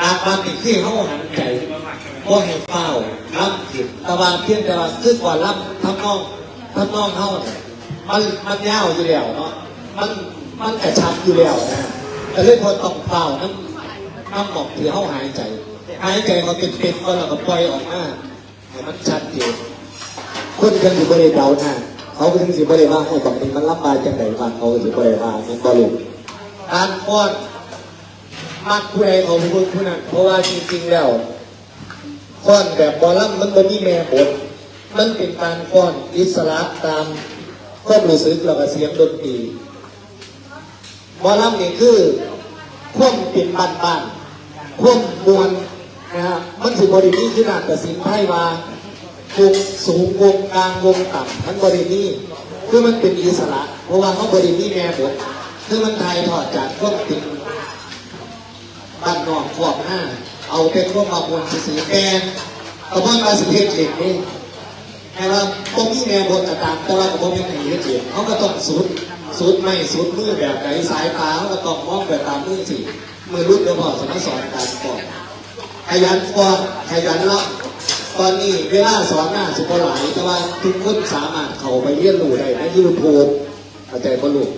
อาการติดที่เขาหันใจว่าเห็นเป้ารับผิดตะวันเพียงต่ว่าคือก่อนรับทั้งน้องทั้งน้องเขาเนี่ยมันมันยาวอยู่แล้วเนาะมันมันกระชับอยู่แล้วนะแต่เลยพอต้องเป้าน้ำน้ำหมอกที่เขาหายใจ หายใจเขาเป็นเป็นก็เราก็ปล่อยออกมาให้มันชัดเจนคนกันอยู่บริเดาหน้าเขาก็ถึงสิบริว่าให้กับมันมันรับบายจังไหนบ้างเขาสิบริว่ามันบริการป้อน มักผู้ใดของผู้ผู้นั้นเพราะว่าจริงๆแล้วฟ้อนแบบบอลลัมมันบ่มีแม่บทมันเป็นการฟ้อนอิสระตามความรู้สึกแล้วก็เสียงดนตรีบอลลัมนี่คือควมเป็นบ้านบ้านควมมวลนะฮะมันคือบริมีคือนาฏศิลป์ไทยว่าวงสูงวงกลางวงต่ำมันบริมีคือมันเป็นอิสระ เพราะว่าเขาบริมีแม่บทคือมันไทยถอดจากควมเป็น บ้านนอกขวบห้า เอาเป็นพวกมาบนสีแดงกระบอกมาสิเพชรเอกนี่แค่ว่าตรงนี้แนวบนต่างๆแต่ว่ากระบอกยังไงเยอะเขาก็ต้องสุดสุดไม่สุดมือแบบไหนสายตาเขาก็ต้องมองแบบตามมือสิมือรุ่นเดียวพอสอนสอนการก่อนขยันก่อนขยันละตอนนี้เวลาสอนหน้าสุภาหลายแต่ว่าทุกคนสามารถเข้าไปเรียนรู้ได้ในยูทูบเข้าใจปะลูก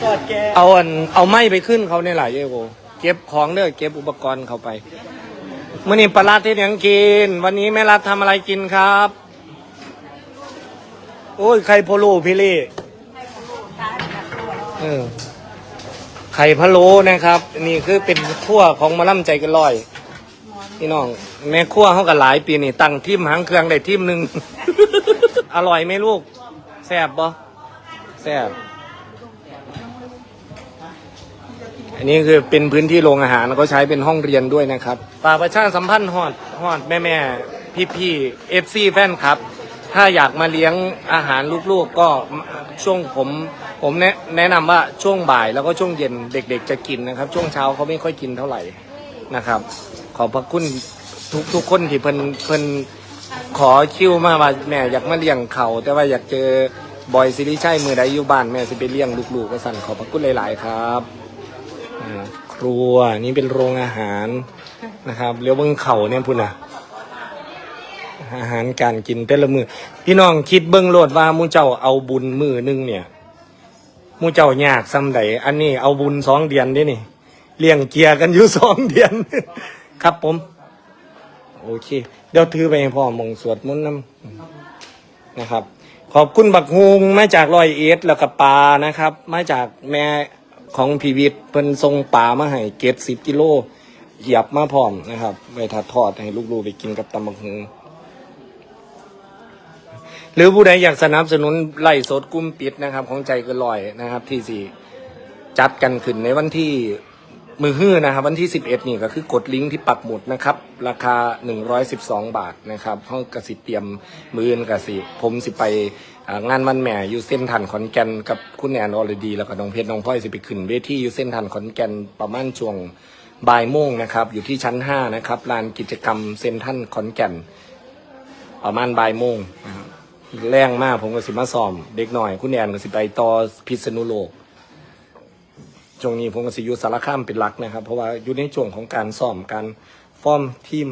สอดแก เอาอันเอาไม้ไปขึ้นเขาในหลายเยโกเก็บของเด้อเก็บอุปกรณ์เขาไปมื่อนี้ปลาร้าที่ยังกิน วันนี้แม่รัฐทำอะไรกินครับ โอ้ยไข่พะโล้พี่เล่เออไข่พะโล้นะครับ นี่คือเป็นขั้วของมะล่ำใจกันลอยพี่น้องแม่ขั้วเขากันหลายปีนี่ตั้งทิมหางเครื่องได้ทิมหนึ่งอร่อยไหมลูกแซ่บบ่แซ่บ อันนี้คือเป็นพื้นที่โรงอาหารแล้วก็ใช้เป็นห้องเรียนด้วยนะครับฝากประชาสัมพันธ์ฮอดฮอดแม่แม่พี่พี่เอฟซีแฟนครับ ถ้าอยากมาเลี้ยงอาหารลูกๆก็ช่วงผมผมแนะแนะนำว่าช่วงบ่ายแล้วก็ช่วงเย็นเด็ก ๆ จะกินนะครับ ช่วงเช้าเขาไม่ค่อยกินเท่าไหร่นะครับ ขอบพระคุณทุกทุกคนที่เพิ่นเพิ่นขอคิวมาว่าแม่อยากมาเลี้ยงเขาแต่ว่าอยากเจอบอยซิริชัยมือใดอยู่บ้านแม่จะไปเลี้ยงลูกๆก็สั่นขอบพระคุณหลาย ๆ ครับ อ่าครัวนี่เป็นโรงอาหารนะครับเลี้ยวเบิ้งเข่าเนี่ยพุ่นนะอาหารการกินแต่ละมือพี่น้องคิดเบิ้งโลดว่ามูเจ้าเอาบุญมือหนึงเนี่ยมูเจ้ายากซ้ำใดอันนี้เอาบุญสองเดือนเด้นี่เลี้ยงเกียร์กันอยู่สองเดือน ครับผม โอเค เดี๋ยวถือไปให้พ่อมงสวดมนต์น้ำนะครับ ขอบคุณบักฮุงมาจากรอยเอสแล้วก็ปลานะครับ มาจากแม่ ของพีวิทย์เพิ่นทรงป่ามาให้เกตสิบกิโลเหยียบมาพร้อมนะครับไว้ถัดทอดให้ลูกๆไปกินกับตำบักหุงหรือผู้ใดอยากสนับสนุนไล่สดกุ้มปิดนะครับ ของใจเกินลอยนะครับ ที่สี่จัดกันขึ้นในวันที่ มือฮื้อนะครับวันที่สิบเอ็ดนี่ก็คือกดลิงก์ที่ปักหมุดนะครับ ราคาหนึ่งร้อยสิบสองบาทนะครับห้องกสิเตรียมมือนกสิผมสิไปงานวันแหม่อยู่เส้นทันขอนแก่นกับคุณแอนอรดี แล้วก็น้องเพชรน้องพลอยสิไปขึ้นเวทีอยู่เส้นทันขอนแก่นประมาณช่วงบ่ายโมงนะครับ อยู่ที่ชั้นห้านะครับลานกิจกรรมเส้นทันขอนแก่น ประมาณบ่ายโมงนะครับแรงมากผมก็สิมาซ้อม เด็กหน่อย คุณแอนก็สิไปต่อพิษณุโลก ช่วงนี้ผมก็สิอยู่สารคามเป็นหลักนะครับ เพราะว่าอยู่ในช่วงของการซ่อมการฟอร์มทีม